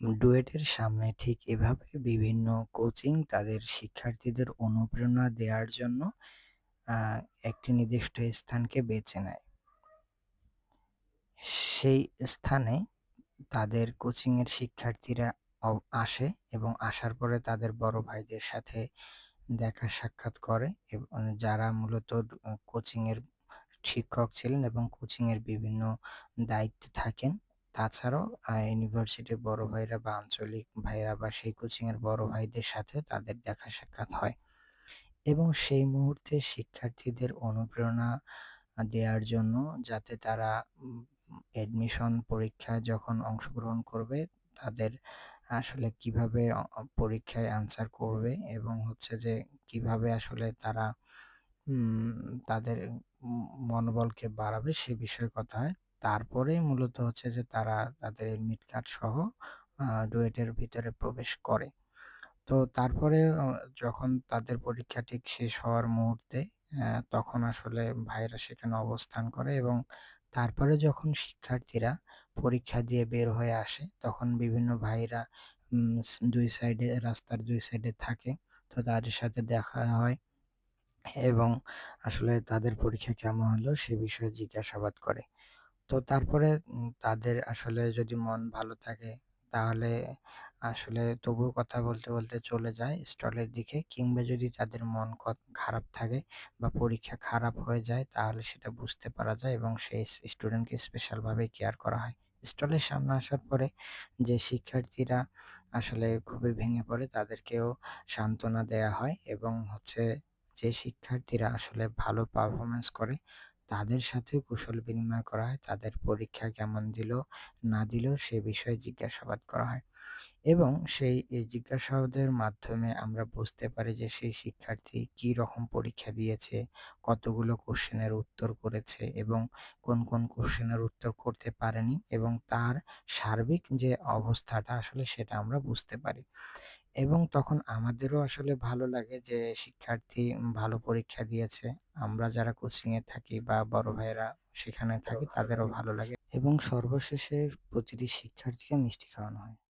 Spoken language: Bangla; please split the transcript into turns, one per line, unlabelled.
ডুয়েটের সামনে ঠিক এভাবে বিভিন্ন কোচিং তাদের শিক্ষার্থীদের অনুপ্রেরণা দেওয়ার জন্য একটি নির্দিষ্ট স্থানকে বেছে নেয়। সেই স্থানে তাদের কোচিংয়ের শিক্ষার্থীরা আসে এবং আসার পরে তাদের বড় ভাইদের সাথে দেখা সাক্ষাৎ করে এবং, যারা মূলত কোচিংয়ের শিক্ষক ছিলেন এবং কোচিংয়ের বিভিন্ন দায়িত্বে থাকেন। তাছাড়াও ইউনিভার্সিটির বড় ভাইরা বা আঞ্চলিক ভাইরা বা সেই কোচিংয়ের বড় ভাইদের সাথে তাদের দেখা সাক্ষাৎ হয়। এবং সেই মুহূর্তে শিক্ষার্থীদের অনুপ্রেরণা দেওয়ার জন্য যাতে তারা অ্যাডমিশন পরীক্ষায় যখন অংশগ্রহণ করবে, তাদের আসলে কীভাবে পরীক্ষায় আনসার করবে এবং হচ্ছে যে কীভাবে আসলে তারা তাদের মনোবলকে বাড়াবে সে বিষয়ে কথা হয়। তারপরেই মূলত হচ্ছে যে তারা তাদের এডমিট কার্ড সহ ডুয়েটের ভিতরে প্রবেশ করে। তো তারপরে যখন তাদের পরীক্ষা ঠিক শেষ হওয়ার মুহূর্তে তখন আসলে ভাইরা সেখানে অবস্থান করে এবং তারপরে যখন শিক্ষার্থীরা পরীক্ষা দিয়ে বের হয়ে আসে, তখন বিভিন্ন ভাইরা দুই সাইডে রাস্তার দুই সাইডে থাকে। তো তাদের সাথে দেখা হয় এবং আসলে তাদের পরীক্ষা কেমন হলো সে বিষয়ে জিজ্ঞাসাবাদ করে। তো তারপরে তাদের আসলে যদি মন ভালো থাকে, তাহলে আসলে তবুও কথা বলতে বলতে চলে যায় স্টলের দিকে। কিংবা যদি তাদের মন খারাপ থাকে বা পরীক্ষা খারাপ হয়ে যায়, তাহলে সেটা বুঝতে পারা যায় এবং সেই স্টুডেন্টকে স্পেশালভাবে কেয়ার করা হয়। স্টলের সামনে আসার পরে যে শিক্ষার্থীরা আসলে খুবই ভেঙে পড়ে, তাদেরকেও সান্ত্বনা দেয়া হয় এবং হচ্ছে যে শিক্ষার্থীরা আসলে ভালো পারফরমেন্স করে তাদের সাথে কুশল বিনিময় করা হয়, তাদের পরীক্ষা কেমন দিল, না দিল সে বিষয়ে জিজ্ঞাসাবাদ করা হয়। এবং সেই জিজ্ঞাসাবাদের মাধ্যমে আমরা বুঝতে পারি যে সেই শিক্ষার্থী কি রকম পরীক্ষা দিয়েছে, কতগুলো কোশ্চেনের উত্তর করেছে এবং কোন কোন কোশ্চেনের উত্তর করতে পারেনি এবং তার সার্বিক যে অবস্থাটা আসলে সেটা আমরা বুঝতে পারি। এবং তখন আমাদেরও আসলে ভালো লাগে যে শিক্ষার্থী ভালো পরীক্ষা দিয়েছে। আমরা যারা কোচিংয়ে থাকি বা বড় ভাইয়েরা সেখানে থাকি তাদেরও ভালো লাগে। এবং সর্বশেষে প্রতিটি শিক্ষার্থীকে মিষ্টি খাওয়ানো হয়।